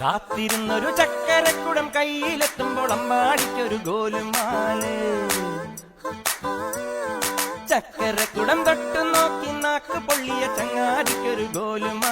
കാത്തിരുന്നൊരു ചക്കരക്കുടം കയ്യിലെത്തുമ്പോൾ അമ്മാടിക്കൊരു ഗോലുമാൽ. ചക്കരക്കുടം തൊട്ടു നോക്കി നാക്ക് പൊള്ളിയ ചങ്ങാടിക്കൊരു ഗോലുമാൽ.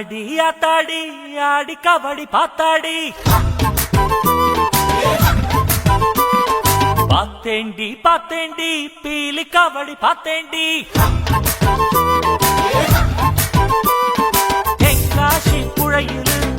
ஆடி ஆத்தாடி ஆடி கபடி பார்த்தாடி பார்த்தேண்டி பார்த்தேண்டி பீலி கபடி பார்த்தேண்டி தென்காசி புழையிலும்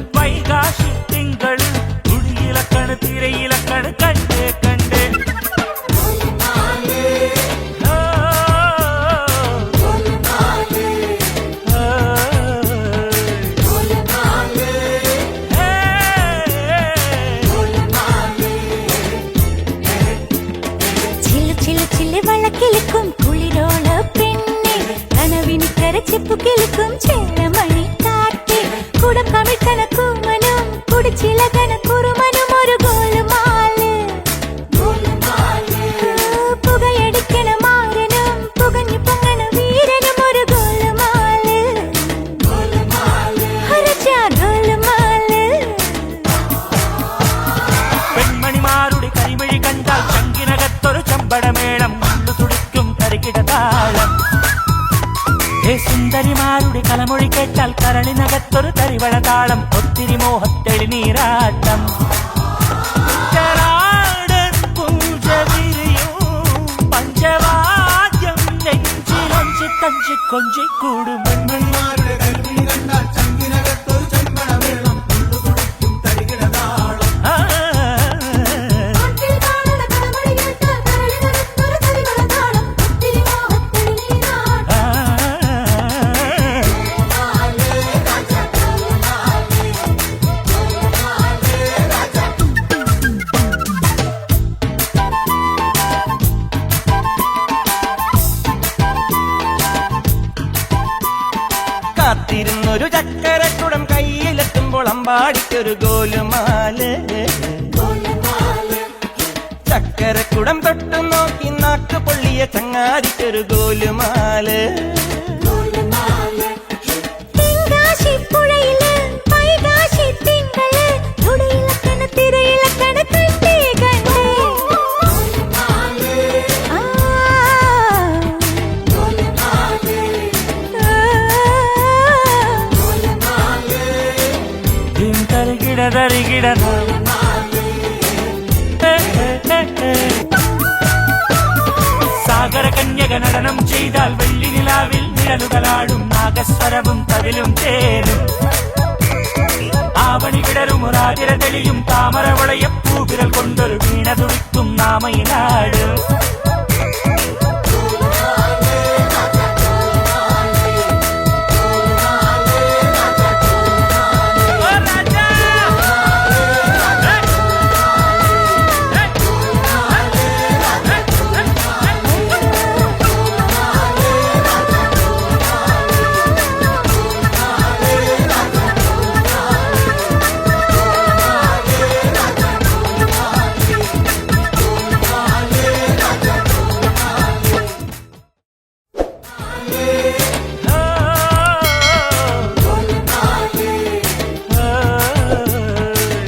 तो किलकम കലമൊഴി കേട്ടാൽ കരളിനകത്തൊരു തരിവള താളം ഒത്തിരി മോഹത്തെളി നീരാട്ടം. പഞ്ചവാദ്യം നെഞ്ചിലൊഞ്ചി തഞ്ചി കൊഞ്ചി കാത്തിരുന്നൊരു ചക്കരക്കുടം കയ്യിലെത്തുമ്പോൾ അമ്പാടിക്കൊരു ഗോലുമാൽ. ചക്കരക്കുടം തൊട്ടു നോക്കി നാക്ക് പൊള്ളിയ ചങ്ങാതിക്കൊരു ഗോലുമാൽ. തരികിട സാഗര കന്യക നടനം ചെയ്താൽ വെള്ളി നിലാവിൽ നിഴലുകളാടും നാഗസ്വരവും തവിലും തേനും ആവണി കിടരും ഒരാതിര തെളിയും താമര വളയ പൂവിരൽ കൊണ്ടൊരു വീണ തുടിക്കും നാമയിനാട്